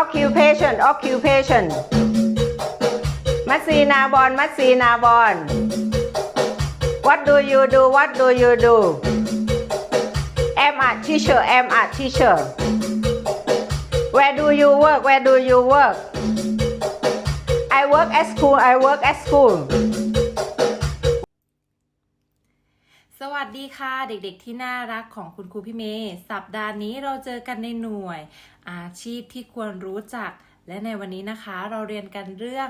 occupation occupation มัดซีนาบอลมัดซีนาบอล what do you do what do you do am a teacher am a teacher where do you work where do you work I work at school I work at school ดีค่ะเด็กๆที่น่ารักของคุณครูพี่เมย์สัปดาห์นี้เราเจอกันในหน่วย อาชีพที่ควรรู้จัก และในวันนี้นะคะ เราเรียนกันเรื่อง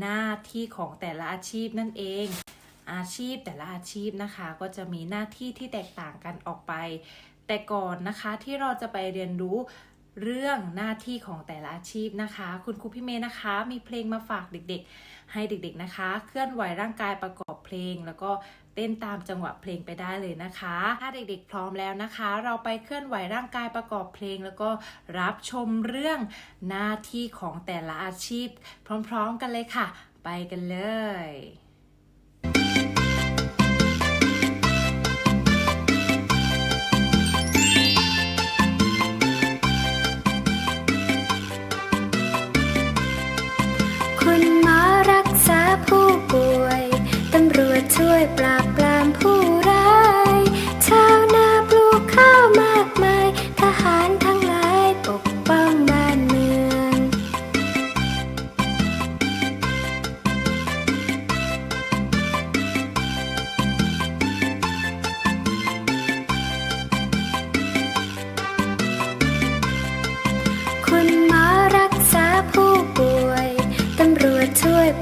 หน้าที่ของแต่ละอาชีพนั่นเอง อาชีพแต่ละอาชีพนะคะ ก็จะมีหน้าที่ที่แตกต่างกันออกไป แต่ก่อนนะคะที่เราจะไปเรียนรู้ เรื่องหน้าที่ของแต่ละอาชีพนะคะ คุณครูพี่เมย์นะคะ มีเพลงมาฝากเด็กๆ ให้เด็กๆนะคะ เคลื่อนไหวร่างกายประกอบเพลง แล้วก็เต้นตามจังหวะเพลงไปได้เลยนะคะ ถ้าเด็กๆพร้อมแล้วนะคะ เราไปเคลื่อนไหวร่างกายประกอบเพลง แล้วก็รับชมเรื่องหน้าที่ของแต่ละอาชีพ พร้อม ๆ กันเลยค่ะ ไปกันเลย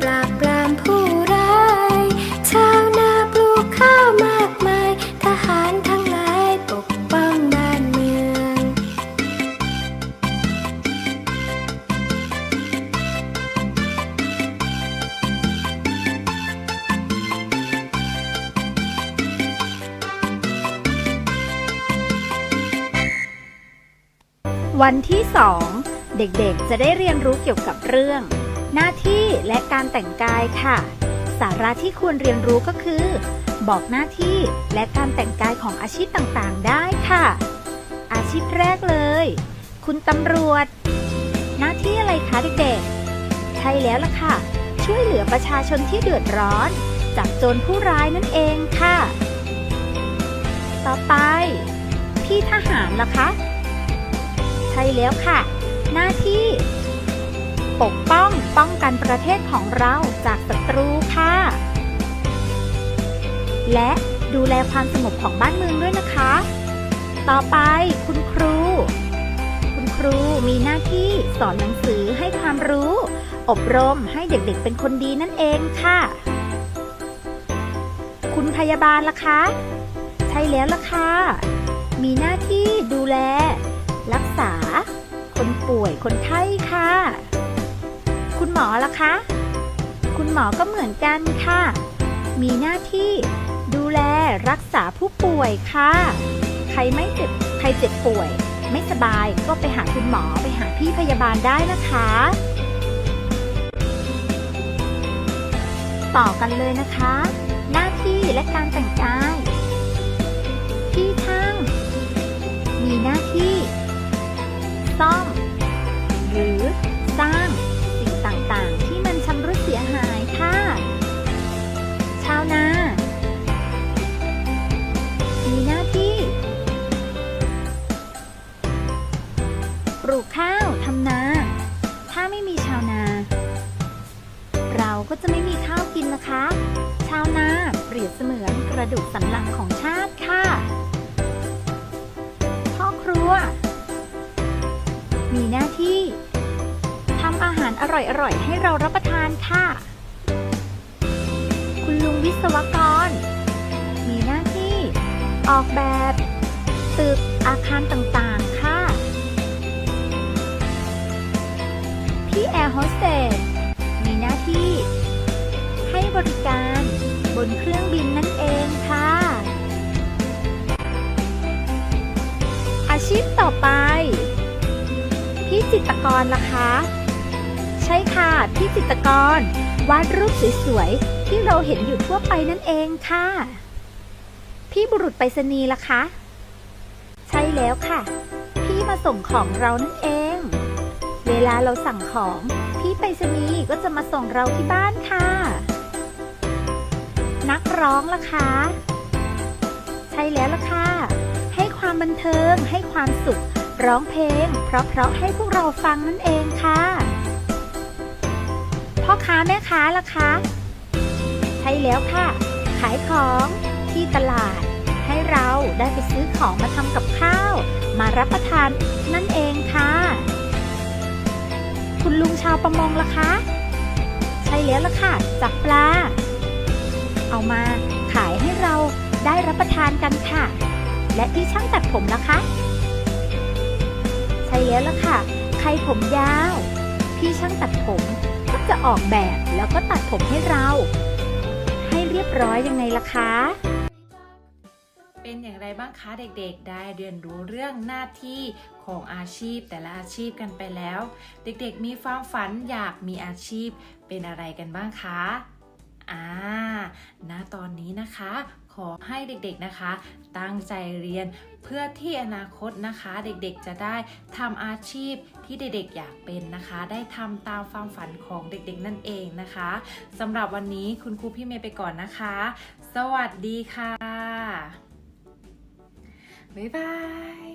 ปราบปรามผู้ร้ายชาวนาปลูกข้าวมากมาย ทหารทั้งหลายปกป้องบ้านเมือง วันที่2เด็กๆ จะได้เรียนรู้เกี่ยวกับเรื่อง หน้าที่และการแต่งกายค่ะ สาระที่ควรเรียนรู้ก็คือ บอกหน้าที่และการแต่งกายของอาชีพต่างๆ ได้ค่ะ อาชีพแรกเลย คุณตำรวจ หน้าที่อะไรคะเด็กๆ ใช่แล้วล่ะค่ะ ช่วยเหลือประชาชนที่เดือดร้อนจากโจรผู้ร้ายนั่นเองค่ะ ต่อไป พี่ทหารล่ะคะ ใช่แล้วค่ะ หน้าที่ ปกป้องป้องกันประเทศของเราจากศัตรูค่ะ และดูแลความสงบของบ้านเมืองด้วยนะคะ ต่อไปคุณครู คุณครูมีหน้าที่สอนหนังสือให้ความรู้ อบรมให้เด็กๆเป็นคนดีนั่นเองค่ะ คุณพยาบาลล่ะคะ ใช่แล้วล่ะค่ะ มีหน้าที่ดูแล รักษา คนป่วยคนไข้ค่ะ คุณหมอล่ะคะ คุณหมอก็เหมือนกันค่ะ มีหน้าที่ดูแลรักษาผู้ป่วยค่ะ ใครไม่เจ็บใครเจ็บป่วย ไม่สบายก็ไปหาคุณหมอไปหาพี่พยาบาลได้นะคะ ต่อกันเลยนะคะ หน้าที่และการแต่งกาย ก็จะไม่มีข้าวกินนะคะ ชาวนาเปรียบเสมือนกระดูกสันหลังของชาติค่ะ พ่อครัว มีหน้าที่ทำอาหารอร่อยๆ ให้เรารับประทานค่ะ คุณลุงวิศวกร มีหน้าที่ ออกแบบ ตึกอาคารต่างๆ ริการ บนเครื่องบินนั่นเองค่ะ อาชีพต่อไป พี่จิตรกรล่ะคะ ใช่ค่ะ พี่จิตรกร วาดรูปสวยๆ ที่เราเห็นอยู่ทั่วไปนั่นเองค่ะ พี่บุรุษไปรษณีย์ล่ะคะ ใช่แล้วค่ะ พี่มาส่งของเรานั่นเอง เวเวลาเราสั่งของ พี่ไปรษณีย์ก็จะมาส่งเราที่บ้านค่ะ นักร้องล่ะคะ ใช่แล้วล่ะค่ะ ให้ความบันเทิง ให้ความสุข ร้องเพลง เพราะๆให้พวกเราฟังนั่นเองค่ะ พ่อค้าแม่ค้าล่ะคะ ใช่แล้วค่ะ ขายของที่ตลาด ให้เราได้ไปซื้อของมาทำกับข้าว มารับประทานนั่นเองค่ะ คุณลุงชาวประมงล่ะคะ ใช่แล้วล่ะค่ะ จับปลา เอามาขายให้เราได้รับประทานกันค่ะ และที่ช่างตัดผมล่ะคะ ใช่แล้วล่ะค่ะ ใครผมยาว พี่ช่างตัดผมก็จะออกแบบแล้วก็ตัดผมให้เรา ให้เรียบร้อยยังไงล่ะคะเป็นอย่างไรบ้างคะเด็กๆ ได้เรียนรู้เรื่องหน้าที่ของอาชีพแต่ละอาชีพกันไปแล้ว เด็กๆมีความฝันอยากมีอาชีพเป็นอะไรกันบ้างคะ อ่าณตอนนี้นะคะ ขอให้เด็กๆนะคะ ตั้งใจเรียนเพื่อที่อนาคตนะคะ เด็กๆจะได้ทำอาชีพที่เด็กๆอยากเป็นนะคะ ได้ทำตามความฝันของเด็กๆนั่นเองนะคะสำหรับวันนี้คุณครูพี่เมย์ไปก่อนนะคะ สวัสดีค่ะ บ๊ายบาย